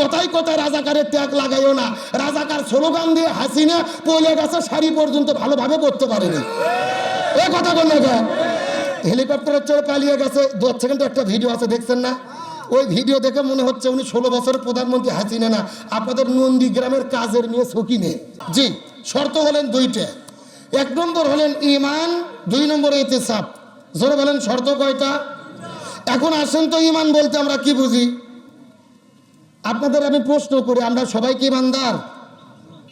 কোথায় কোথায় রাজাকারের ত্যাগ লাগাইও না? রাজাকার স্লোগান দিয়ে হাসিনা পলে গেছে শাড়ি পর্যন্ত ভালোভাবে পড়তে পারেনি। এ কথা বললে হেলিকপ্টারের চড়ে পালিয়ে গেছে। দু সেকেন্ড একটা ভিডিও আছে, দেখছেন না? ওই ভিডিও দেখে মনে হচ্ছে উনি ষোলো বছরের প্রধানমন্ত্রী হাসিনা না। আপনাদের নন্দী গ্রামের কাজের মেয়ে সকিনে। জি, শর্ত হলেন দুইটা। এক নম্বর হলেন ইমান দুই নম্বর ইতিসাব। জোরে বলেন, শর্ত কয়টা? এখন আসেন তো ইমান বলতে আমরা কি বুঝি? আপনাদের আমি প্রশ্ন করি, আমরা সবাই কি ইমানদার?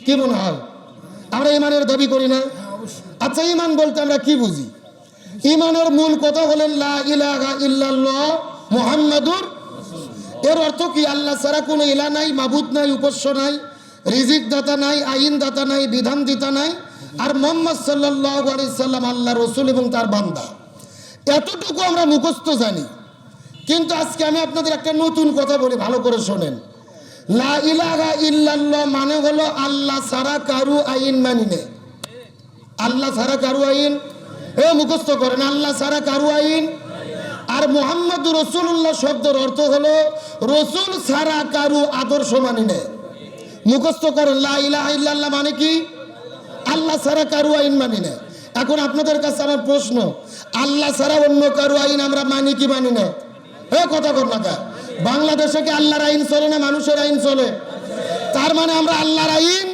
কি মনে হয়? আমরা ইমানের দাবি করি না? আচ্ছা ইমান বলতে আমরা কি বুঝি? ইমানের মূল কথা হলেন মুহাম্মাদুর এর অর্থ কি? আল্লাহ ছাড়া কোনো ইলা নাই, মাবুদ নাই, উপস্য নাই রিজিক দাতা নাই আইন দাতা নাই বিধান দিতা নাই। আর মোহাম্মদ সাল্লাহ সাল্লাম আল্লাহ রসুল এবং তার বান্দা। এতটুকু আমরা মুখস্থ জানি। কিন্তু আজকে আমি আপনাদের একটা নতুন কথা বলি, ভালো করে শোনেন। লা ইল্লাল্লাহ মানে হলো আল্লাহ সারা কারু আইন মানি নে। আল্লাহ সারা কারু আইন? এ মুখস্থ করেন, আল্লাহ সারা কারু আইন? আর মোহাম্মদ রসুল্লাহ শব্দের অর্থ হলো রসুল সারা কারু আদর্শ মানি নে। মুখস্থ করেন, লা ইল্লাল্লাহ মানে কি? আল্লাহ সারা কারু আইন মানি না। এখন আপনাদের কাছে আমার প্রশ্ন, আল্লাহ ছাড়া অন্য কারু আইন আমরা মানি কি মানি না? এ কথা কর না? বাংলাদেশে কি আল্লাহর আইন চলে না মানুষের আইন চলে? তার মানে আমরা আল্লাহর আইন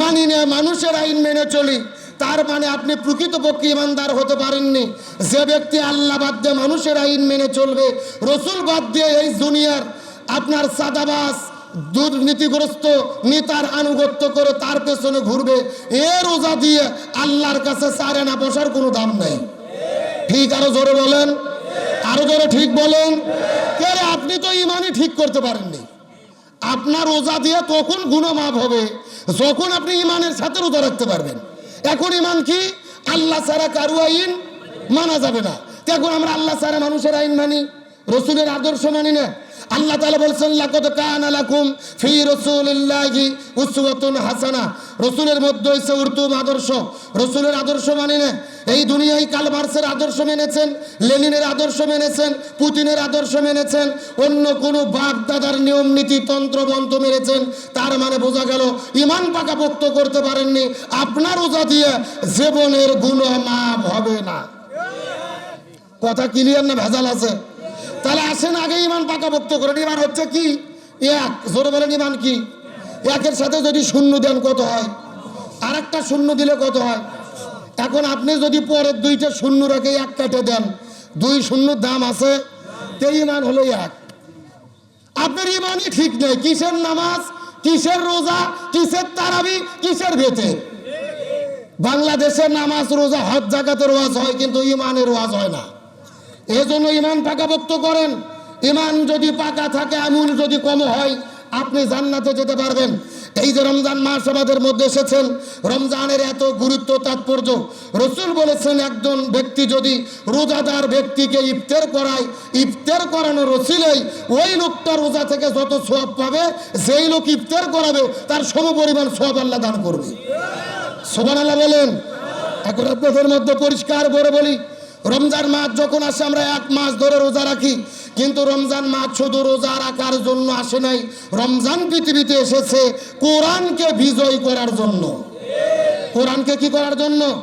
মানি না, মানুষের আইন মেনে চলি। তার মানে আপনি প্রকৃতপক্ষে ইমানদার হতে পারেননি। যে ব্যক্তি আল্লাহ বাদ দিয়ে মানুষের আইন মেনে চলবে, রসুল বাদ দিয়ে এই দুনিয়ার আপনার সাদাবাস দুর্নীতিগ্রস্ত নেতার আনুগত্য করে তার পেছনে ঘুরবে, এ রোজা দিয়ে আল্লাহর কাছে সারে না বসার কোনো দাম নাই। ঠিক আরও জোরে বলেন? আরও জোরে ঠিক বলেন? আপনি তো ইমানই ঠিক করতে পারেননি। আপনার রোজা দিয়ে তখন গুণমাপ হবে, যখন আপনি ইমানের সাথে রোজা রাখতে পারবেন। এখন ইমান কি? আল্লাহ সারা কারু আইন মানা যাবে না। এখন আমরা আল্লাহ সারা মানুষের আইন মানি, রসুলের আদর্শ মানি না। আল্লাহ তাআলা বলছেন, লাকাদ কানা লাকুম ফি রাসূলিল্লাহি উসওয়াতুন হাসানা। রসুলের মধ্যে হইছে উর্তুম আদর্শ। রসুলের আদর্শ মানে না। এই দুনিয়ায় কাল মার্সের আদর্শ মেনেছেন, লেনিনের আদর্শ মেনেছেন, পুতিনের আদর্শ মেনেছেন, অন্য কোনো বাপ দাদার নিয়ম নীতি তন্ত্র মন্ত্র মেনেছেন তার মানে বোঝা গেল, ইমান পাকাপোক্ত করতে পারেননি। আপনার ওজা দিয়ে জীবনের গুণ মাপ হবে না। কথা ক্লিয়ার না ভেজাল আছে? তাহলে আসেন আগে ইমান পাকাপোক্ত করেন। ইমান হচ্ছে কি? এক, জোরে বলেন ইমান কি? একের সাথে যদি শূন্য দেন কত হয়? আর একটা শূন্য দিলে কত হয়? এখন আপনি যদি পরের দুইটা শূন্য রেখে এক কাটে দেন, দুই শূন্যর দাম আছে, তে ইমান হলো এক। আপনার ইমানই ঠিক নেই। কিসের নামাজ? কিসের রোজা? কিসের তারাবি? কিসের ভেতে বাংলাদেশের নামাজ, রোজা, হজ, জাকাতের ওয়াজ হয়, কিন্তু ইমানের ওয়াজ হয় না। এজন্য ইমান পাকাপোক্ত করেন। ইমান যদি পাকা থাকে, আমুল যদি কম হয়, আপনি জান্নাতে যেতে পারবেন। এই যে রমজান মাস আমাদের মধ্যে এসেছেন, রমজানের এত গুরুত্ব, তাৎপর্য। রসুল বলেছেন, একজন ব্যক্তি যদি রোজাদার ব্যক্তিকে ইফতার করায়, ইফতার করানো রসিলেই ওই লোকটা রোজা থেকে যত সোয়াব পাবে, যেই লোক ইফতার করাবে, তার সম পরিমাণ সোয়াব আল্লাহ দান করবে। সোবান আল্লাহ বলেন। এখন আপনাদের মধ্যে পরিষ্কার করে বলি রমজান মাস যখন আসে, আমরা এক মাস ধরে রোজা রাখি। কিন্তু রমজান মাস শুধু রোজা রাখার জন্য আসে নাই, রমজান পৃথিবীতে এসেছে কোরআনকে বিজয় করার জন্য। কোরআনকে কি করার জন্য?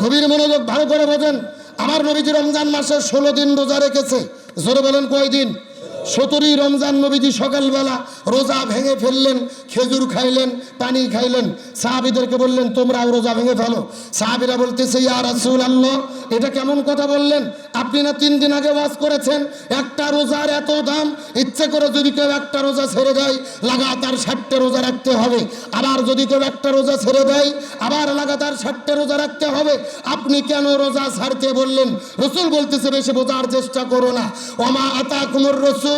গভীর মনোযোগ ভালো করে বোঝেন। আমার নবীজি রমজান মাসে ষোলো দিন রোজা রেখেছে। জোরে বলেন কয়দিন? সতেরোই রমজান নবীজি সকালবেলা রোজা ভেঙে ফেললেন, খেজুর খাইলেন, পানি খাইলেন। সাহাবিদেরকে বললেন, তোমরাও রোজা ভেঙে ফেলো। সাহাবিরা বলতেছে, ইয়া রাসূল আল্লাহ এটা কেমন কথা বললেন? আপনি না তিন দিন আগে ওয়াজ করেছেন, একটা রোজার এত দাম? ইচ্ছে করে যদি কেউ একটা রোজা ছেড়ে দেয়, লাগাতার ষাটটা রোজা রাখতে হবে। আবার যদি কেউ একটা রোজা ছেড়ে দেয়, আবার লাগাতার ষাটটা রোজা রাখতে হবে। আপনি কেন রোজা ছাড়তে বললেন? রসুল বলতেছে, বেশি বোঝার চেষ্টা করো না। অমা আতা কুমর রসুল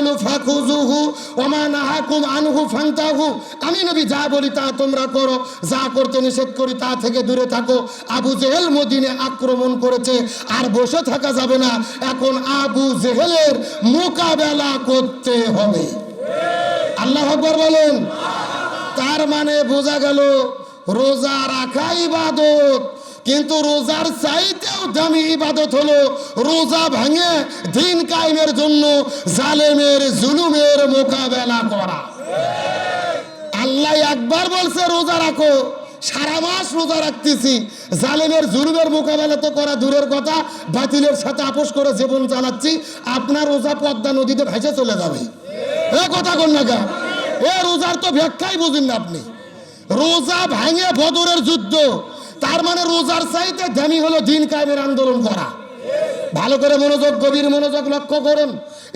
আমি নবী, যা বলি তা তোমরা করো, যা করতে নিষেধ করি তা থেকে দূরে থাকো। আবু জেহেল মদিনে আক্রমণ করেছে, আর বসে থাকা যাবে না। এখন আবু জেহেলের মোকাবেলা করতে হবে। আল্লাহ আকবর বলেন। তার মানে বোঝা গেল, রোজা রাখা ইবাদত। কিন্তু রোজার চাইতেও দামি ইবাদত হলো রোজা ভাঙে দিন কায়েমের জন্য জালেমের, জুলুমের মোকাবেলা করা। আল্লাহ একবার বলছে, রোজা রাখো। সারা মাস রোজা রাখতেছি। জালেমের, জুলুমের মোকাবেলা তো করা দূরের কথা। বাতিলের সাথে আপোষ করে জীবন চালাচ্ছি। আপনার রোজা পদ্মা নদীতে ভেসে চলে যাবে। এ কথা কোন না গা? এ রোজার তো ব্যাখ্যাই বুঝেন না আপনি। রোজা ভাঙে বদরের যুদ্ধ। তার মানে রোজার চাইতে দামি হলো দিন কায়েমের আন্দোলন করা। ভালো করে মনোযোগ, গভীর মনোযোগ লক্ষ্য করুন।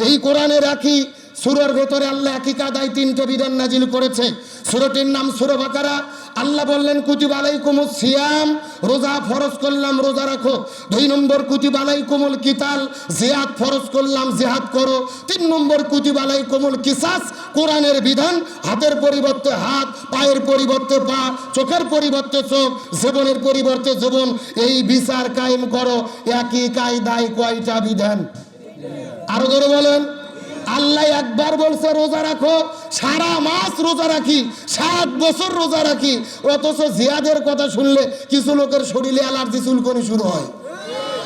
এই কোরআনে রাখি সুরের ভেতরে আল্লাহ একই কাদায় তিনটে বিধান নাজিল করেছে। সুরটির নাম সুর বাকারা। আল্লাহ বললেন, কুতিব আলাইকুমুস সিয়াম, রোজা ফরজ করলাম, রোজা রাখো। দুই নম্বর, কুতিব আলাইকুমুল কিতাল, জিহাদ ফরজ করলাম, জিহাদ করো। তিন নম্বর, কুতিব আলাইকুমুল কিসাস, কোরআনের বিধান, হাতের পরিবর্তে হাত, পায়ের পরিবর্তে পা, চোখের পরিবর্তে চোখ, জীবনের পরিবর্তে জীবন। এই বিচার কায়েম করো। একই কায়দায় কয়টা বিধান? আরও ধরে বলেন। আল্লাহ একবার বলছে, রোজা রাখো, সারা মাস রোজা রাখি, সাত বছর রোজা রাখি অথচ জিয়াদের কথা শুনলে কিছু লোকের শরীরে অ্যালার্জি চুলকনি শুরু হয়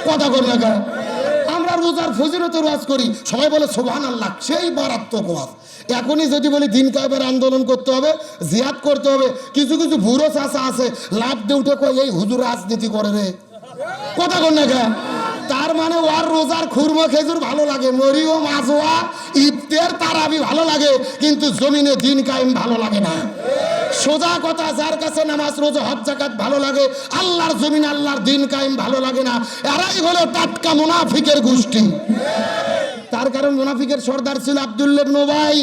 কথা কর না কেন? আমরা রোজার ফজিরতে ওয়াজ করি, সবাই বলে সোভান আল্লাহ সেই মারাত্মক ওয়াজ এখনই যদি বলি, দিন কায়েবের আন্দোলন করতে হবে, জিয়াদ করতে হবে, কিছু কিছু ভুরো চাষা আছে, লাভ দিয়ে উঠে কয়, এই হুজুর রাজনীতি করে রে কথা কর না কেন? তার মানে ওয়ার রোজার খুরমো খেজুর ভালো লাগে, মরিও, মাছওয়া, ইফতের তারাবি ভালো লাগে, কিন্তু জমিনে দিন কায়েম ভালো লাগে না। সোজা কথা, যার কাছে নামাজ, রোজা, হজ জাকাত ভালো লাগে, আল্লাহর জমিন আল্লাহর দিন কায়েম ভালো লাগে না, এরাই হলো টাটকা মুনাফিকের গোষ্ঠী। তার কারণ মুনাফিকের সর্দার ছিল আবদুল্লেব নোবাই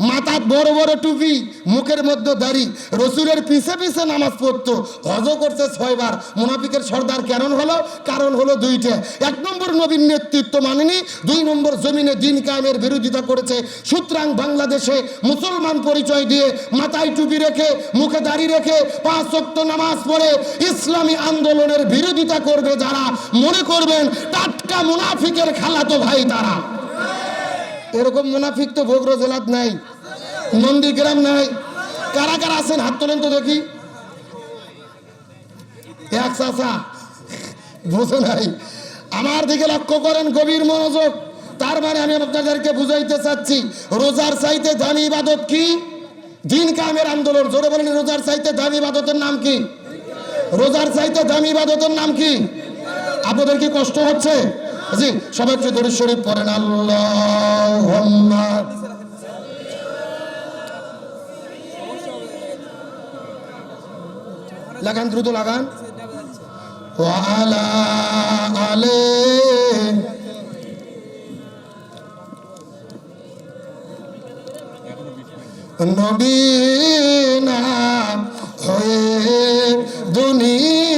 মাথার বড় বড় টুপি, মুখের মধ্যে দাড়ি। রসুলের পিছে পিছে নামাজ পড়তো হজ করছে ছয়বার। মুনাফিকের সর্দার কেন হলো? কারণ হলো দুইটা। এক নম্বর নবীন নেতৃত্ব মানেনি, দুই নম্বর জমিনে দিন কায়েমের বিরোধিতা করেছে। সুতরাং বাংলাদেশে মুসলমান পরিচয় দিয়ে মাথায় টুপি রেখে, মুখে দাড়ি রেখে পাঁচ ওয়াক্ত নামাজ পড়ে ইসলামী আন্দোলনের বিরোধিতা করবে যারা। মনে করবেন, টাটকা মুনাফিকের খালাতো ভাই তারা। এরকম মুনাফিক তো বগুড়া জেলাত নাই, নন্দীগ্রাম নাই। কারা কারা আছেন? হাত তোলেন তো দেখি। এক চাষা বুঝে নাই। আমার দিকে লক্ষ্য করেন, গভীর মনোযোগ। তার মানে আমি আপনাদেরকে বুঝাইতে চাচ্ছি, রোজার চাইতে দামি ইবাদত কি? দিন কামের আন্দোলন, জোরে বলেন, রোজার চাইতে দামি ইবাদতের নাম কি? রোজার চাইতে দামি ইবাদতের নাম কি? আপনাদের কি কষ্ট হচ্ছে? জি, সবাই একটু দরুদ শরীফ পড়েন, আল্লাহ। লাগান দ্রুত লাগান। ওয়ালা আলে নবীনা হয়ে দুনিয়ায়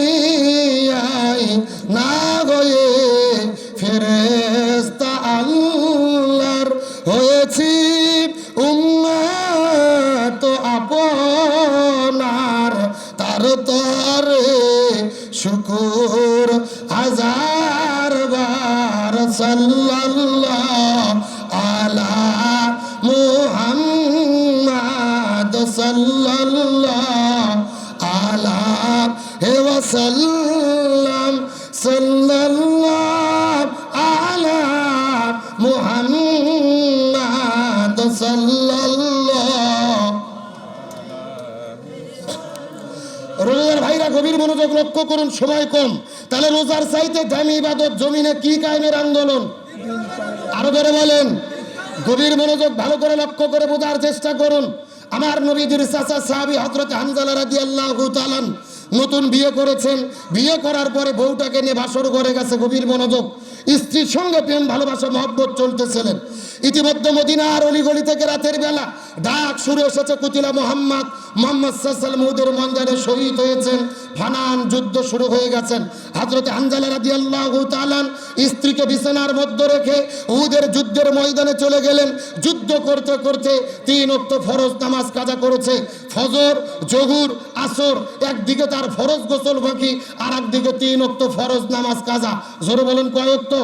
রোজার ভাইরা গভীর মনোযোগ লক্ষ্য করুন, সময় কম। তাহলে রোজার চাইতে দামি ইবাদত জমিনে কি কায়েমের আন্দোলন? আরও ধরে বলেন। গভীর মনোযোগ ভালো করে লক্ষ্য করে বোঝার চেষ্টা করুন। আমার নবীজির চাচা সাহাবি হজরত হানজালা রাজি আল্লাহ নতুন বিয়ে করেছেন। বিয়ে করার পরে বউটাকে নিয়ে বাসর করে গেছে, গভীর মনোযোগ। স্ত্রীর সঙ্গে প্রেম, ভালোবাসা, মহব্বত চলতেছিলেন ইতিমধ্যে মদিনার অলিগলি থেকে রাতের বেলা ডাক শুরু এসেছে, কুতিলা মোহাম্মদ মোহাম্মদ সাসাল মহুদের মঞ্জারে শহীদ হয়েছেন। ফানান যুদ্ধ শুরু হয়ে গেছেন হাজরতে হানজালা রাদি আল্লাহ তালান স্ত্রীকে বিছানার মধ্যে রেখে উদের যুদ্ধের ময়দানে চলে গেলেন। যুদ্ধ করতে করতে তিন অক্ত ফরজ নামাজ কাজা করেছে। ফজর, জহুর আসর, একদিকে তার ফরজ গোসল বাকি আর একদিকে তিন অক্ত ফরজ নামাজ কাজা। জোরে বলেন, কয় অক্ত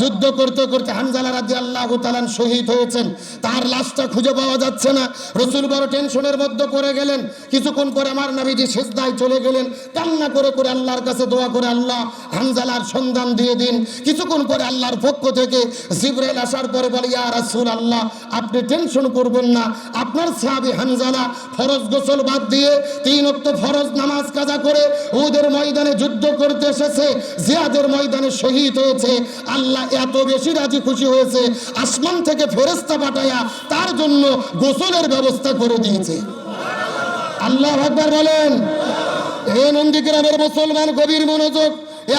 যুদ্ধ করতে করতে হানজালা রাজি আল্লাহ তালান শহীদ হয়েছেন। তার লাশটা খুঁজে পাওয়া যাচ্ছে না। রসুল বড় টেনশনের মধ্যে পড়ে গেলেন। কিছুক্ষণ পরে আমার নাবিজি শেষদায় চলে গেলেন। কান্না করে করে আল্লাহর কাছে দোয়া করে, আল্লাহ হানজালার সন্ধান দিয়ে দিন। কিছুক্ষণ পরে আল্লাহর পক্ষ থেকে জিব্রাইল আসার পরে বলে, ইয়া রাসূল আল্লাহ আপনি টেনশন করবেন না। আপনার সাহাবি হানজালা ফরজ গোসল বাদ দিয়ে তিন অক্ত ফরজ নামাজ কাজা করে ওদের ময়দানে যুদ্ধ করতে এসেছে। জিয়াদের ময়দানে শহীদ হয়েছে। আল্লাহ এত বেশি রাজি খুশি হয়েছে, আসমান থেকে ফেরেস্তা পাঠায়া তার জন্য গোসলের ব্যবস্থা করে দিয়েছে। আল্লাহ আকবার বলেন নন্দী নন্দীগ্রামের মুসলমান গভীর মনোযোগ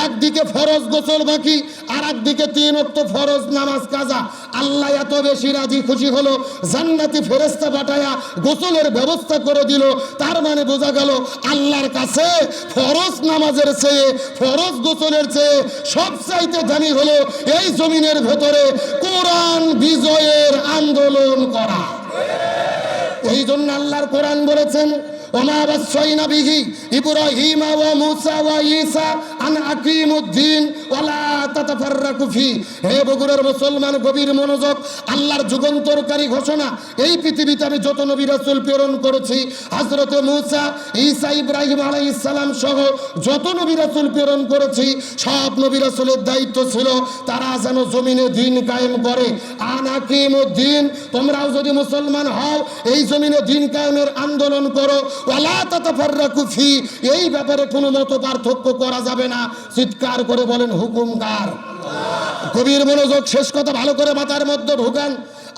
একদিকে ফরজ গোসল বাকি আর একদিকে তিন অক্ত ফরজ নামাজ কাজা। আল্লাহ এত বেশি রাজি খুশি হলো, জান্নাতি ফেরেস্তা পাঠায়া গোসলের ব্যবস্থা করে দিল। তার মানে বোঝা গেল, আল্লাহর কাছে ফরজ নামাজের চেয়ে, ফরজ গোসলের চেয়ে সব চাইতে জানি হলো এই জমিনের ভেতরে কোরআন বিজয়ের আন্দোলন করা। এই জন্য আল্লাহর কোরআন বলেছেন বাসাইনা বিহি ইব্রাহিম ওয়া মুসা ওয়া ঈসা আন আকিমুদ্দিন ওয়ালা তাতাফাররাকু ফি হে বগুড়ার মুসলমান গভীর মনোযোগ, আল্লাহর যুগান্তরকারী ঘোষণা, এই পৃথিবীতে আমি যত নবী রাসূল প্রেরণ করেছি, হযরতে মুসা, ঈসা, ইব্রাহিম আলাইহিস সালাম সহ যত নবী রাসূল প্রেরণ করেছি, সব নবী রাসূলের দায়িত্ব ছিল তারা যেন জমিনে দিন কায়েম করে। আন আকিমুদ্দিন তোমরাও যদি মুসলমান হও, এই জমিনে দিন কায়েমের আন্দোলন করো। ফি, এই ব্যাপারে কোনো মত পার্থক্য করা যাবে না। চিৎকার করে বলেন হুকুমকার গভীর মনোযোগ, শেষ কথা ভালো করে মাথার মধ্যে ঢুকান।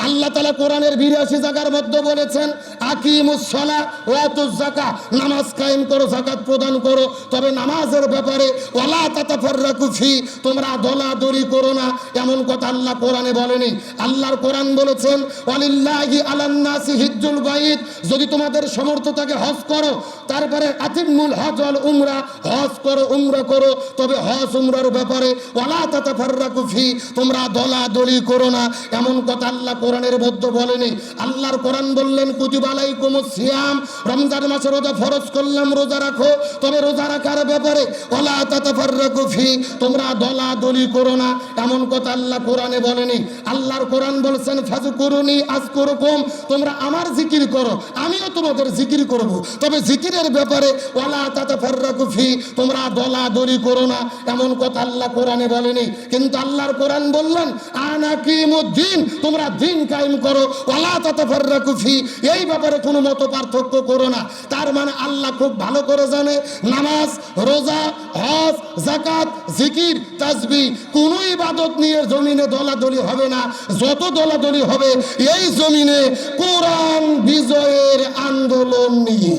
আল্লাহ তালা কোরআনের বিরাশি জায়গার মধ্যে বলেছেন আকিমুসলা ওয়াতুজ জাকা নামাজ কায়েম করো জাকাত প্রদান করো। তবে নামাজের ব্যাপারে ওয়ালা তাতাফাররাকু ফি, তোমরা দলা দলাদলি করো না। এমন কথা আল্লাহ কোরআনে বলেনি। আল্লাহর কোরআন বলেছেন, ওয়ালিল্লাহি আলান্নাসি হিজ্জুল বাইত যদি তোমাদের সমর্থ থাকে হজ করো, তারপরে আতিমুল হজ অল উমরা, হজ করো, উমরা করো। তবে হজ উমরার ব্যাপারে ওয়ালা তাতাফাররাকু ফি, তোমরা দলা দলাদলি করো না। এমন কথা আল্লাহ কোরআনের মধ্যে বলেনি। আল্লাহর কোরআন বললেন, কুতুবা আলাইকুমুস সিয়াম। রমজান মাসে রোজা ফরজ করলাম, রোজা রাখো। তবে রোজা রাখার ব্যাপারে ওয়ালা তাতাফাররাকু ফি। তোমরা দলাদলি করো না। এমন কথা আল্লাহ কোরআনে বলেনি। আল্লাহর কোরআন বলছেন ফাজকুরুনি আজকুরুকুম তোমরা আমার জিকির করো, আমিও তোমাদের জিকির করব। তবে জিকিরের ব্যাপারে ওয়ালা তাতাফাররাকু ফি। তোমরা দলাদলি করো না। এমন কথা আল্লাহ কোরআনে বলেনি। কিন্তু আল্লাহর কোরআন বললেন আনাকিমুদ্দিন তোমরা দিন কায়েম করো, ওয়ালা তাতাফাররাকু ফি, এই ব্যাপারে কোনো মত পার্থক্য করো না। তার মানে আল্লাহ খুব ভালো করে জানে, নামাজ, রোজা, হজ জাকাত জিকির, তাসবি, কোনো ইবাদত নিয়ে জমিনে দলাদলি হবে না। যত দলাদলি হবে, এই জমিনে কোরআন বিজয়ের আন্দোলন নিয়ে।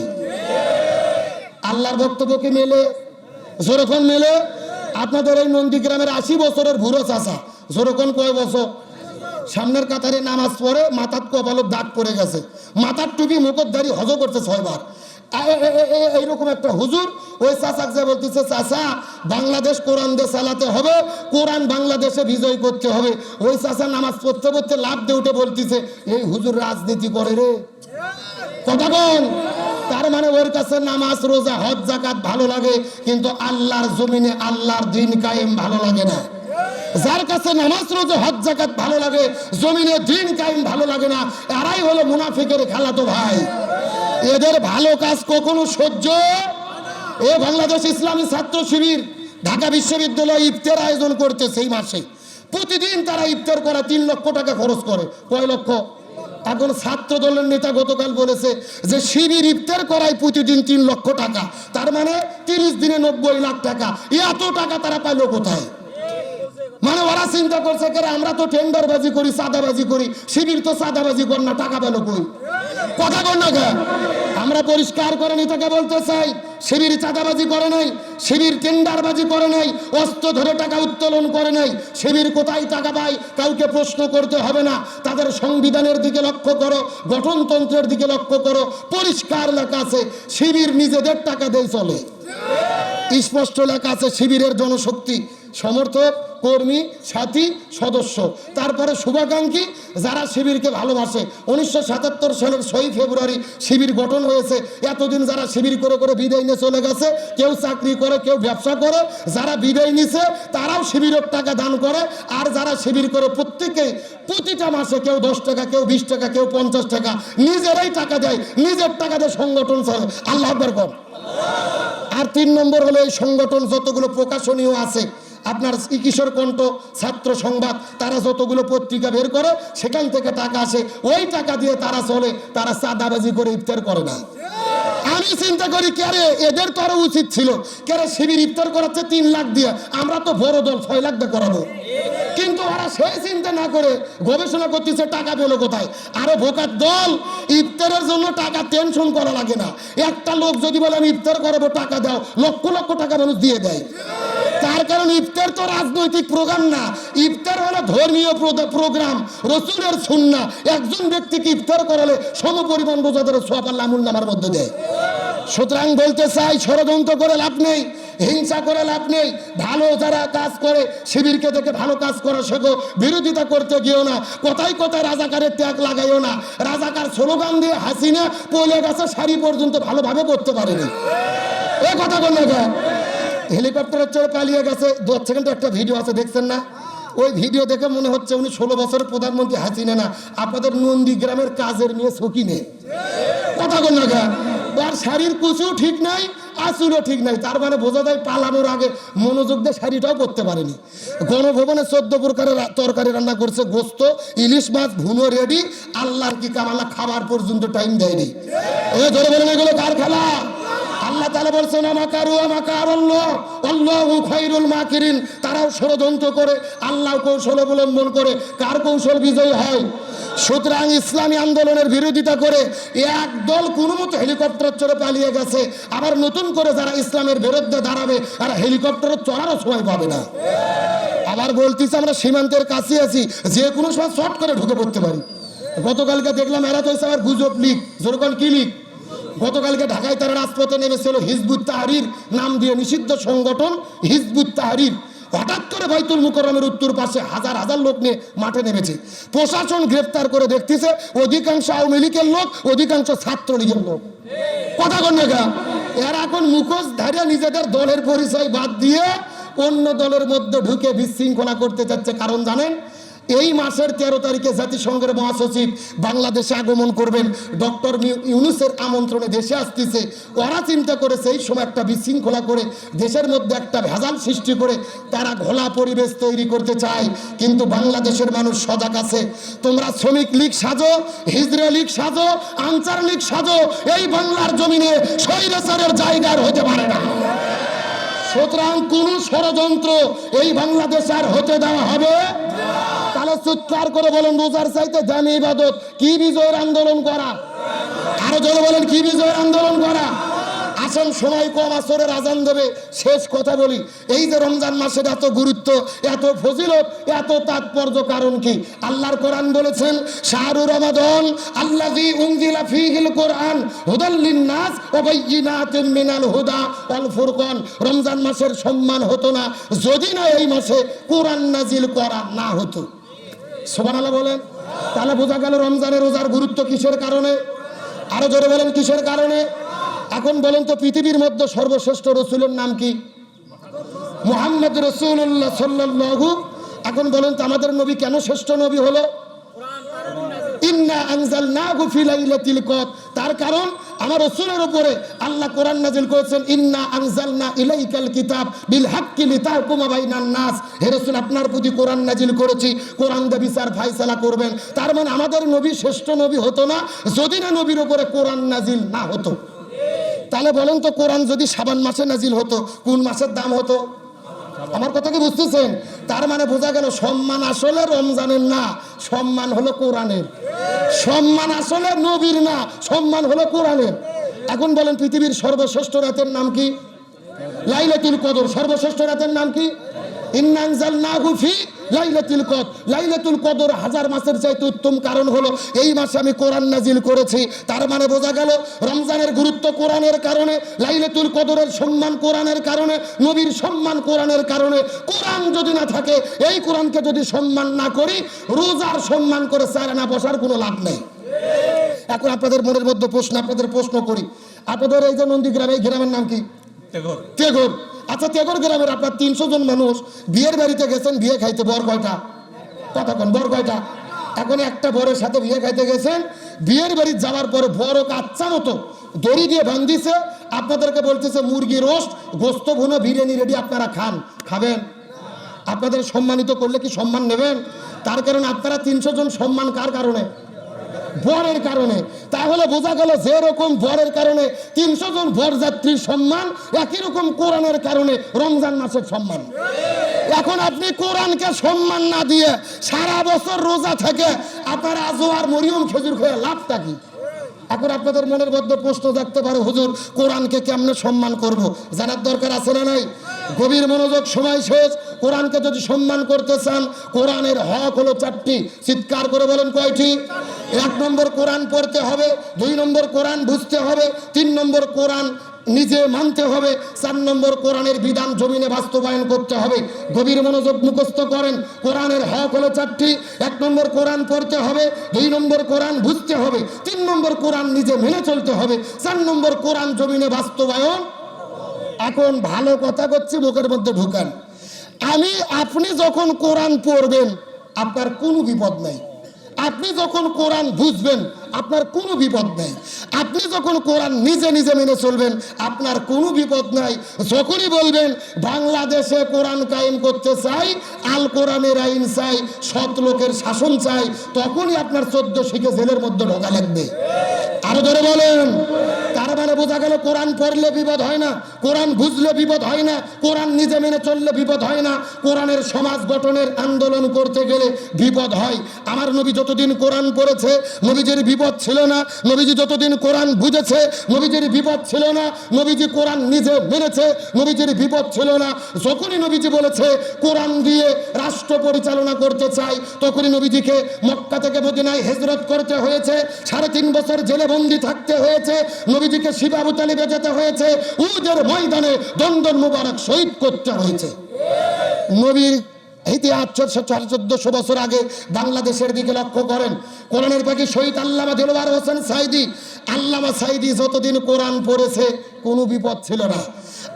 আল্লাহর বক্তব্যকে মেলে? যেরকম মেলে, আপনাদের এই নন্দীগ্রামের আশি বছরের ভুরো চাষা যেরকম কয় বছর? সামনের কাতারে নামাজ পড়ে মাথার কপালত দাগ পড়ে গেছে। মাথার টুপি মুখোদ্ধারি হজ করছে ছয়বার। এইরকম একটা হুজুর ওই চাচাক যে বলতেছে, চাচা, বাংলাদেশ কোরআন দিয়ে চালাতে হবে, কোরআন বাংলাদেশে বিজয় করতে হবে। ওই চাচা নামাজ পড়তে পড়তে লাভ দিয়ে উঠে বলতেছে, এই হুজুর রাজনীতি করে রে। কথা বল। তার মানে ওর কাছে নামাজ, রোজা, হজ জাকাত ভালো লাগে, কিন্তু আল্লাহর জমিনে আল্লাহর দিন কায়েম ভালো লাগে না। যার কাছে নামাজ রোজা হজ, জাকাত ভালো লাগে, জমিনে দিন কায়েম ভালো লাগে না, এরাই হলো মুনাফিকের খেলাতো ভাই। এদের ভালো কাজ কখনো সহ্য এ বাংলাদেশ ইসলামী ছাত্র শিবির, ঢাকা বিশ্ববিদ্যালয় ইফতার আয়োজন করতে সেই মাসে। প্রতিদিন তারা ইফতার করা তিন লক্ষ টাকা খরচ করে, কয় লক্ষ? এখন ছাত্র দলের নেতা গতকাল বলেছে যে শিবির ইফতার করায় প্রতিদিন তিন লক্ষ টাকা, তার মানে তিরিশ দিনে নব্বই লাখ টাকা। এত টাকা তারা পাইলো কোথায়? মানে ওরা চিন্তা করছে করে, আমরা তো টেন্ডারবাজি করি, চাঁদাবাজি করি, শিবির তো চাঁদাবাজি কর না, টাকা পেল কই কথা কর না কেন? আমরা পরিষ্কার করে নিতাকে বলতে চাই, শিবির চাঁদাবাজি করে নাই, শিবির টেন্ডারবাজি করে নাই, অস্ত্র ধরে টাকা উত্তোলন করে নাই, শিবির কোথায় টাকা পায় কাউকে প্রশ্ন করতে হবে না, তাদের সংবিধানের দিকে লক্ষ্য করো, গঠনতন্ত্রের দিকে লক্ষ্য করো, পরিষ্কার লেখা আছে, শিবির নিজেদের টাকা দিয়ে চলে স্পষ্ট লেখা আছে, শিবিরের জনশক্তি সমর্থক, কর্মী, সাথী, সদস্য। তারপরে শুভাকাঙ্ক্ষী যারা শিবিরকে ভালোবাসে। উনিশশো সাতাত্তর সালের ছয়ই ফেব্রুয়ারি শিবির গঠন হয়েছে। এতদিন যারা শিবির করে করে বিদায় নিয়ে চলে গেছে, কেউ চাকরি করে, কেউ ব্যবসা করে, যারা বিদায় নিছে, তারাও শিবিরের টাকা দান করে। আর যারা শিবির করে প্রত্যেকেই প্রতিটা মাসে কেউ দশ টাকা, কেউ বিশ টাকা, কেউ পঞ্চাশ টাকা, নিজেরাই টাকা দেয়, নিজের টাকা দিয়ে সংগঠন চলে আল্লাহ আর তিন নম্বর হলো এই সংগঠন যতগুলো প্রকাশনীয় আছে আপনার কিশোর কণ্ঠ, ছাত্র সংবাদ, তারা যতগুলো পত্রিকা বের করে, সেখান থেকে টাকা আসে। ওই টাকা দিয়ে তারা চলে, তারা চাঁদাবাজি করে ইফতার করে না। আমি চিন্তা করি, কেরে, এদের তো আরও উচিত ছিল। কেরে, শিবির ইফতার করাচ্ছে তিন লাখ দিয়ে। আমরা তো বড় দল, ছয় লাখ দিয়ে করাবো। কিন্তু ওরা সেই চিন্তা না করে গবেষণা করতেছে, টাকা পেল কোথায়? আরে ভোকার দল, ইফতারের জন্য টাকা টেনশন করা লাগে না। একটা লোক যদি বলে, আমি ইফতার করাবো, টাকা দাও। লক্ষ লক্ষ টাকা মানুষ দিয়ে দেয়। তার কারণ ইফতার তো রাজনৈতিক প্রোগ্রাম না। ইফতার হলো ধর্মীয় প্রোগ্রাম, রসুলের সুন্না। একজন ব্যক্তিকে ইফতার করালে সম পরিমাণ রোজাদারের সোয়াব আল্লাহ আমুল নামার মধ্যে দেয়। সুতরাং বলতে চাই, ষড়যন্ত্র করে লাভ নেই, হিংসা করে লাভ নেই, ভালো যারা কাজ করে, শিবিরকে দেখে ভালো কাজ করা শেখো, বিরোধিতা করতে গিয়েও না, কোথায় কোথায় রাজাকারের ত্যাগ লাগাইও না। রাজাকার স্লোগান দিয়ে হাসিনা পলে গেছে, শাড়ি পর্যন্ত ভালোভাবে করতে পারেনি। এ কথা কেন? হেলিকপ্টারের চড়ে পালিয়ে গেছে। দশ সেকেন্ডে একটা ভিডিও আছে, দেখছেন না? ওই ভিডিও দেখে মনে হচ্ছে উনি ষোলো বছরের প্রধানমন্ত্রী হাসিনা না। আপনাদের নন্দী গ্রামের কাজের মেয়ে সকিনে কথা বল না আর শাড়ির কুচু ঠিক নাই আসুরও ঠিক নাই। তার মানে বোঝা যায় পালানোর আগে মনোযোগ দিয়ে শাড়িটাও করতে পারেনি। গণভবনে চোদ্দ প্রকারের তরকারি রান্না করছে, গোস্ত, ইলিশ মাছ, ভুনো রেডি, আল্লাহর কি কামাল্লা খাবার পর্যন্ত টাইম দেয়নি। ধরে বলেন এগুলো কার খেলা? আল্লাহ তাআলা বলছেন, আমাকারু, আমাকার আল্লাহ, আল্লাহু খায়রুল মাকিরিন। তারাও ষড়যন্ত্র করে আল্লাহ কৌশল অবলম্বন করে। কার কৌশল বিজয়ী হয়? সুতরাং ইসলামী আন্দোলনের বিরোধিতা করে এক দল কোনো মতো হেলিকপ্টার চড়ে পালিয়ে গেছে। আবার নতুন করে যারা ইসলামের বিরুদ্ধে দাঁড়াবে আর হেলিকপ্টারে চড়ারও সময় পাবে না। আবার বলতেছি, আমরা সীমান্তের কাছে আছি, যে কোনো সময় শর্ট করে ঢুকে পড়তে পারি। গতকালকে দেখলাম, এরা তো আবার গুজব লিগ যেরকম কি লিগ? গতকালকে ঢাকায় তারা রাজপথে নেমেছিল হিজবুত তাহারির, নাম দিয়ে নিষিদ্ধ সংগঠন হিজবুত তাহারির। হঠাৎ করে বাইতুল মুকরমের উত্তর পাশে হাজার হাজার লোক নিয়ে মাঠে নেমেছে। প্রশাসন গ্রেফতার করে দেখতেছে অধিকাংশ আওয়ামী লীগের লোক, অধিকাংশ ছাত্রলীগের লোক। কথা কন না। এরা এখন মুখোশ ধারিয়া নিজেদের দলের পরিচয় বাদ দিয়ে অন্য দলের মধ্যে ঢুকে বিশৃঙ্খলা করতে চাচ্ছে। কারণ জানেন এই মাসের তেরো তারিখে জাতিসংঘের মহাসচিব বাংলাদেশে আগমন করবেন ডক্টর ইউনুসের আমন্ত্রণে দেশে আসতেছে। ওরা চিন্তা করেছে এই সময় একটা বিশৃঙ্খলা করে, দেশের মধ্যে একটা ভেজাল সৃষ্টি করে তারা ঘোলা পরিবেশ তৈরি করতে চায়। কিন্তু বাংলাদেশের মানুষ সজাগ আছে। তোমরা শ্রমিক লীগ সাজো, হিজরা লীগ সাজো, আনসার লীগ সাজো, এই বাংলার জমিনে স্বৈরাচারের জায়গার হতে পারে না। সুতরাং কোন ষড়যন্ত্র এই বাংলাদেশ আর হতে দেওয়া হবে তাহলে চিৎকার করে বলেন, রোজার চাইতে দামি ইবাদত, কি বিজয়ের আন্দোলন করা? আরও জোরে বলেন, কি বিজয়ের আন্দোলন করা? আসেন, সময় কম, আসরের আজান দেবে। শেষ কথা বলি, এই যে রমজান মাসের এত গুরুত্ব, এত ফজিলত, এত তাৎপর্য কারণ কি? আল্লাহর কোরআন বলেছেন, শাহরু রমাদন আল্লাযী উনজিলা ফীহিল কোরআন হুদাল লিন্নাস ওয়া মিনাল হুদা ফুরকান। রমজান মাসের সম্মান হতো না, যদি না এই মাসে কোরআন নাজিল করা না হতো। সুবহানাল্লাহ বলেন তাহলে বোঝা গেল রমজানের রোজার গুরুত্ব কিসের কারণে? আরও জোরে বলেন কিসের কারণে? এখন বলেন তো পৃথিবীর মধ্যে সর্বশ্রেষ্ঠ রসুলের নাম কি? মোহাম্মদ রসুল্লাহ সাল্লাল্লাহু এখন বলেন তো আমাদের নবী কেন শ্রেষ্ঠ নবী হলো? ইন্না আনজালনাহু ফি লাইলাতিল কদর তার কারণ আমার রাসূলের উপরে আল্লাহ কোরআন নাজিল করেছেন, ইন্না আনজালনা ইলাইকাল কিতাব বিল হাক্কি লিতাহকুমা বাইনান নাস। হে রাসূল, আপনার প্রতি কোরআন নাজিল করেছি, কোরআন দিয়ে বিচার ফায়সালা করবেন। তার মানে আমাদের নবী শ্রেষ্ঠ নবী হতো না, যদি না নবীর উপরে কোরআন নাজিল না হতো। তাহলে বলেন তো, কোরআন যদি সাবান মাসে নাজিল হতো, কোন মাসের দাম হতো? আমার কথা কি বুঝতেছেন? তার মানে বোঝা গেল সম্মান আসলে রমজানের না, সম্মান হলো কোরআনের। সম্মান আসলে নবীর না, সম্মান হলো কোরআনের। এখন বলেন পৃথিবীর সর্বশ্রেষ্ঠ রাতের নাম কি? লাইলাতুল কদর, সর্বশ্রেষ্ঠ রাতের নাম কি? ইন্নানজাল না গুফি লাইলাতুল কদ লাইলাতুল কদর হাজার মাসের চাইতে উত্তম কারণ হলো এই মাসে আমি কোরআন নাজিল করেছি। তার মানে বোঝা গেল রমজানের গুরুত্ব কোরআনের কারণে লাইলাতুল কদরের সম্মান কোরআনের কারণে নবীর সম্মান কোরআনের কারণে। কোরআন যদি না থাকে এই কোরআনকে যদি সম্মান না করি রোজার সম্মান করে স্যার না বসার কোনো লাভ নেই। এখন আপনাদের মনের মধ্যে প্রশ্ন আপনাদের প্রশ্ন করি। আপনাদের এই যে নন্দীগ্রাম এই গ্রামের নাম কি? তেগর আচ্ছা তেগর গ্রামের আপনার তিনশো জন মানুষ বিয়ের বাড়িতে গেছেন, বিয়ে খাইতে বর কয়টা? কতক্ষণ বর কয়টা? এখন একটা বরের সাথে বিয়ে খাইতে গেছেন, বিয়ের বাড়ি যাওয়ার পরে বড় কাচ্চা মতো দড়ি দিয়ে ভাঙদিছে আপনাদেরকে বলতেছে, মুরগি রোস্ট, গোস্ত ভুনো, বিরিয়ানি রেডি আপনারা খান। খাবেন? আপনাদের সম্মানিত করলে কি সম্মান নেবেন? তার কারণে আপনারা তিনশো জন সম্মান কার কারণে? বরের কারণে। তাহলে বোঝা গেল যে রকম বরের কারণে তিনশো জন বরযাত্রীর সম্মান, একই রকম কোরআনের কারণে রমজান মাসের সম্মান। এখন আপনি কোরআনকে সম্মান না দিয়ে সারা বছর রোজা থেকে আপনার আজোয়ার মরিয়ম খেজুর খেয়ে লাভটা কি? এখন আপনাদের মনের মধ্যে প্রশ্ন থাকতে পারে, হুজুর, কোরআনকে কেমনে সম্মান করব? জানার দরকার আছে না নাই? গভীর মনোযোগ, সময় শেষ। কোরআনকে যদি সম্মান করতে চান, কোরআনের হক হলো চারটি। চিৎকার করে বলেন কয়টি? এক নম্বর কোরআন পড়তে হবে, দুই নম্বর কোরআন বুঝতে হবে, তিন নম্বর কোরআন নিজে মানতে হবে। চার নম্বর কোরআনের বিধান জমিনে বাস্তবায়ন করতে হবে। গভীর মনোযোগ মুখস্থ করেন। কোরআনের হক হলো চারটি। এক নম্বর কোরআন পড়তে হবে, দুই নম্বর কোরআন বুঝতে হবে, তিন নম্বর কোরআন নিজে মেনে চলতে হবে, চার নম্বর কোরআন জমিনে বাস্তবায়ন। এখন ভালো কথা করছি মুখের মধ্যে ঢুকান। আমি, আপনি যখন কোরআন পড়বেন, আপনার কোনো বিপদ নাই। আপনি যখন কোরআন বুঝবেন, আপনার কোনো বিপদ নেই। আপনি যখন কোরআন নিজে নিজে মেনে চলবেন, আপনার কোনো বিপদ নাই। যখনই বলবেন, বাংলাদেশে কোরআন কায়েম করতে চাই, আল কোরআনের আইন চাই, সৎ লোকের শাসন চাই, তখনই আপনার চোদ্দ শিখে জেলের মধ্যে ঢোকা লাগবে। আরও ধরে বলেন। বোঝা গেল, কোরআন পড়লে বিপদ হয় না, কোরআন বুঝলে বিপদ হয় না, কোরআন নিজে মেনে চললে বিপদ হয় না। কোরআনের সমাজ গঠনের আন্দোলন করতে গেলে বিপদ হয়। আমার নবী যতদিন কোরআন পড়েছে, নবীজির বিপদ ছিল না, নবীজি যতদিন কোরআন বুঝেছে, নবীজির বিপদ ছিল না, নবীজি কোরআন নিজে মেনেছে, নবীজির বিপদ ছিল না। যখনই নবীজি বলেছে, কোরআন দিয়ে রাষ্ট্র পরিচালনা করতে চাই, তখনই নবীজিকে মক্কা থেকে মদিনায় হেজরত করতে হয়েছে। সাড়ে তিন বছর জেলে বন্দি থাকতে হয়েছে। নবীজিকে শিবাবু তালিবে যেতে হয়েছে। উদের ময়দানে দন্দন মুবারক শহীদ করতে হয়েছে। নবীর ইতিহাস চোদ্দশো বছর আগে বাংলাদেশের দিকে লক্ষ্য করেন। আল্লামা হোসেন আল্লামা সাইদি যতদিন কোরআন পড়েছে, কোনো বিপদ ছিল না।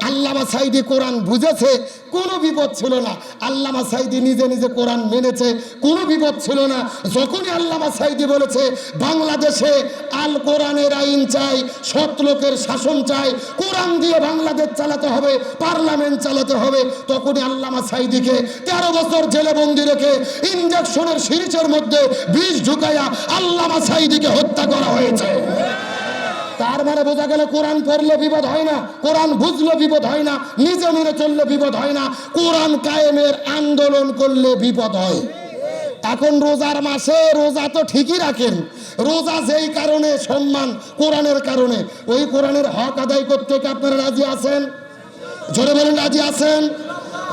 আল্লামা সাইদি কোরআন বুঝেছে, কোনো বিপদ ছিল না। আল্লামা সাইদি নিজে নিজে কোরআন মেনেছে, কোনো বিপদ ছিল না। যখনই আল্লামা সাইদি বলেছে, বাংলাদেশে আল কোরআনের আইন চাই, সৎ লোকের শাসন চাই, কোরআন দিয়ে বাংলাদেশ চালাতে হবে, পার্লামেন্ট চালাতে হবে, তখনই আল্লামা সাইদিকে তেরো বছর জেলে বন্দি রেখে ইঞ্জেকশনের সিরিজের মধ্যে বিষ ঢুকাইয়া আল্লামা সাইদিকে হত্যা করা হয়েছে। তার মানে বোঝা গেল কোরআন পড়লে বিপদ হয় না, কোরআন বুঝলে বিপদ হয় না, নিজে মেনে চললে বিপদ হয় না, কোরআন কায়েমের আন্দোলন করলে বিপদ হয়। এখন রোজার মাসে রোজা তো ঠিকই রাখেন, রোজা যেই কারণে সম্মান কোরআনের কারণে, ওই কোরআনের হক আদায় করতে আপনারা রাজি আছেন? জোরে বলেন, রাজি আছেন?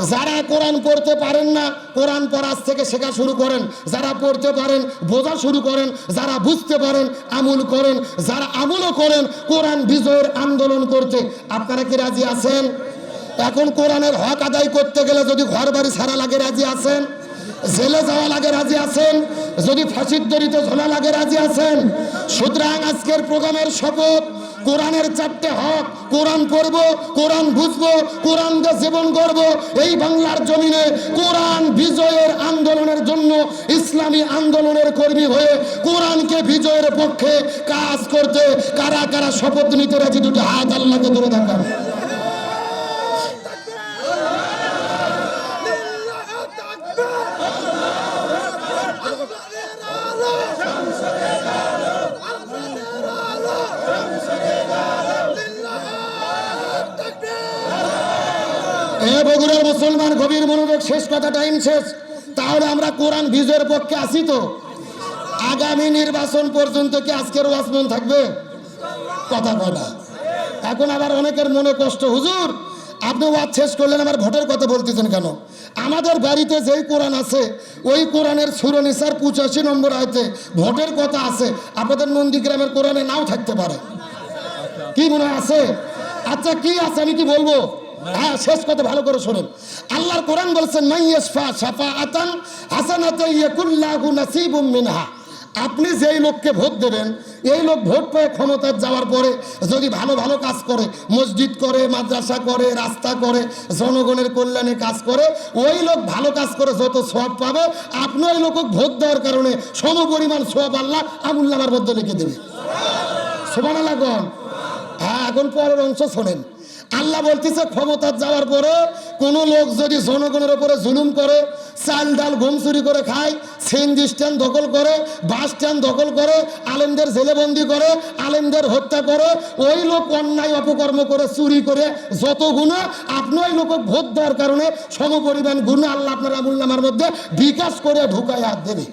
যারা কোরআন পড়তে পারেন না, কোরআন পড়ার থেকে শেখা শুরু করেন, যারা পড়তে পারেন, বোঝা শুরু করেন, যারা বুঝতে পারেন, আমুল করেন, যারা আমুলও করেন, কোরআন বিজয়ের আন্দোলন করতে। আপনারা কি রাজি আছেন? এখন কোরআনের হক আদায় করতে গেলে যদি ঘর বাড়ি ছাড়া লাগে রাজি আছেন? জেলে যাওয়া লাগে রাজি আছেন? যদি ফাঁসির দড়িতে ঝোলা লাগে রাজি আছেন? সুতরাং আজকের প্রোগ্রামের শপথ কোরআনের চারটে হক, কোরআন করব কোরআন বুঝব, কোরআন সেবন করব এই বাংলার জমিনে কোরআন বিজয়ের আন্দোলনের জন্য ইসলামী আন্দোলনের কর্মী হয়ে কোরআনকে বিজয়ের পক্ষে কাজ করতে কারা কারা শপথ নিতে রাজি, দুটো হাত আল্লাহকে ধরে দেখান। এ বগুড়ার মুসলমান গভীর মনোযোগ শেষ কথা টাইম শেষ। তাহলে আমরা কোরআন বিজয়ের পক্ষে আসি তো? আগামী নির্বাচন পর্যন্ত কি আজকের ওয়াজমন থাকবে? কথা কটা এখন আবার অনেকের মনে কষ্ট। হুজুর, আপনি ওয়াজ শেষ করলেন, আমার ভোটের কথা বলতেছেন কেন? আমাদের বাড়িতে যেই কোরআন আছে, ওই কোরআনের সুরনিসার পঁচাশি নম্বর আয়তে ভোটের কথা আছে। আপনাদের নন্দীগ্রামের কোরআনে নাও থাকতে পারে। কি মনে আছে? আচ্ছা কি আছে আমি কি বলব? হ্যাঁ শেষ কথা, ভালো করে শোনেন। আল্লাহর কোরআন বলছেন মাইয়াসফা সাফা আতান হাসানাতে ইয়াকুল্লাহু নাসিবুম মিনহা। আপনি যেই লোককে ভোট দেবেন, এই লোক ভোট পেয়ে ক্ষমতার যাওয়ার পরে যদি ভালো ভালো কাজ করে, মসজিদ করে, মাদ্রাসা করে, রাস্তা করে, জনগণের কল্যাণে কাজ করে, ওই লোক ভালো কাজ করে যত সব পাবে, আপনি ওই লোক ভোট দেওয়ার কারণে সম পরিমাণ সব আল্লাহ আমুল্লামার মধ্যে লিখে দেবে। সমান লাগন হ্যাঁ এখন পরের অংশ শোনেন। আল্লাহ বলতেছে ক্ষমতা যাওয়ার পরে কোন লোক যদি জনগণের উপরে জুলুম করে, চাল ডাল ঘুম চুরি করে খায় সিএনজি স্ট্যান্ড দখল করে, বাস স্ট্যান্ড দখল করে, আলেমদের জেলেবন্দি করে, আলেমদের হত্যা করে, ওই লোক অন্যায় অপকর্ম করে, চুরি করে, যত গুণা আপনি ওই লোক ভোট দেওয়ার কারণে সমপরিমাণ গুণা আল্লাহ আপনার আমুল্লামার মধ্যে বিকাশ করে ঢুকায় হাত দেবে।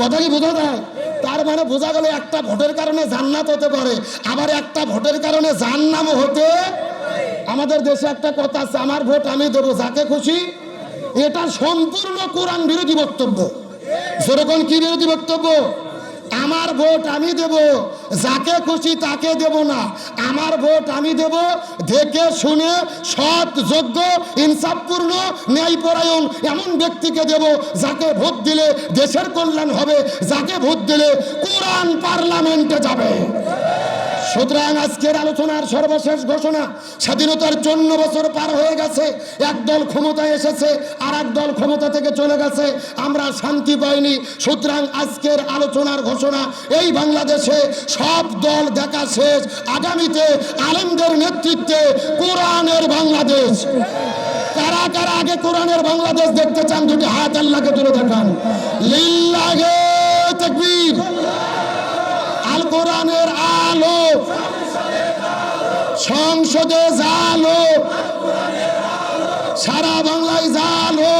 কথা কি বোঝা যায়? তার মানে বোঝা গেল একটা ভোটের কারণে জান্নাত হতে পারে। আবার একটা ভোটের কারণে জান্নাম হতে আমাদের দেশে একটা কথা আছে, আমার ভোট আমি দেবো যাকে খুশি। এটা সম্পূর্ণ কোরআন বিরোধী বক্তব্য। সেরকম কি বিরোধী বক্তব্য? আমার ভোট আমি দেব, যাকে খুশি তাকে দেব না। আমার ভোট আমি দেব, দেখে শুনে সৎ, যোগ্য, ইনসাফপূর্ণ, ন্যায়পরায়ণ এমন ব্যক্তিকে দেব, যাকে ভোট দিলে দেশের কল্যাণ হবে, যাকে ভোট দিলে কোরআন পার্লামেন্টে যাবে। সুতরাং আজকের আলোচনার সর্বশেষ ঘোষণা, স্বাধীনতার চন্ন বছর পার হয়ে গেছে, একদল ক্ষমতায় এসেছে আর এক দল ক্ষমতা থেকে চলে গেছে, আমরা শান্তি পাইনি। সুতরাং আজকের আলোচনার ঘোষণা, এই বাংলাদেশে সব দল দেখা শেষ, আগামীতে আলেমদের নেতৃত্বে কোরআনের বাংলাদেশ। কারা কারা আগে কোরআনের বাংলাদেশ দেখতে চান, দুটি হাত আল্লাহকে তুলে দেখান। লিল্লাহে তাকবীর। কোরআনের আলো। সংসদে জালো। সারা বাংলায় জালো।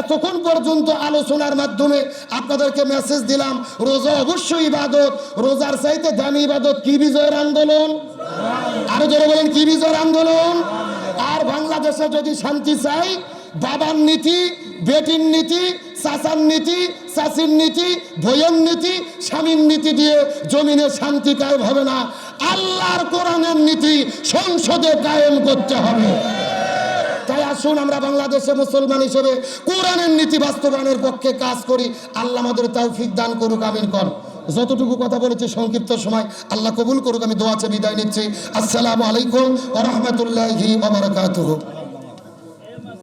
এতক্ষণ পর্যন্ত আলোচনার মাধ্যমে আপনাদেরকে মেসেজ দিলাম, রোজা অবশ্যই ইবাদত, রোজার চাইতে দামি ইবাদত কি বিজয়ের আন্দোলন? আরও জোরে বলেন, কি বিজয়ের আন্দোলন? আর বাংলাদেশে যদি শান্তি চাই, বাবার নীতি বেটির নীতি, চাচার নীতি, চাচির নীতি ভয়ের নীতি, স্বামীর নীতি দিয়ে জমিনে শান্তি কায়েম হবে না। আল্লাহর কোরআনের নীতি সংসদে কায়েম করতে হবে। তাই আসুন আমরা বাংলাদেশে মুসলমান হিসেবে কোরআনের নীতি বাস্তবায়নের পক্ষে কাজ করি। আল্লাহ আমাদের তৌফিক দান করুক, আমিন কর। যতটুকু কথা বলেছি সংক্ষিপ্ত সময়, আল্লাহ কবুল করুক, আমি দোয়াচে বিদায় নিচ্ছি। আসসালামু আলাইকুম ওয়া রাহমাতুল্লাহি ওয়া বারাকাতুহু।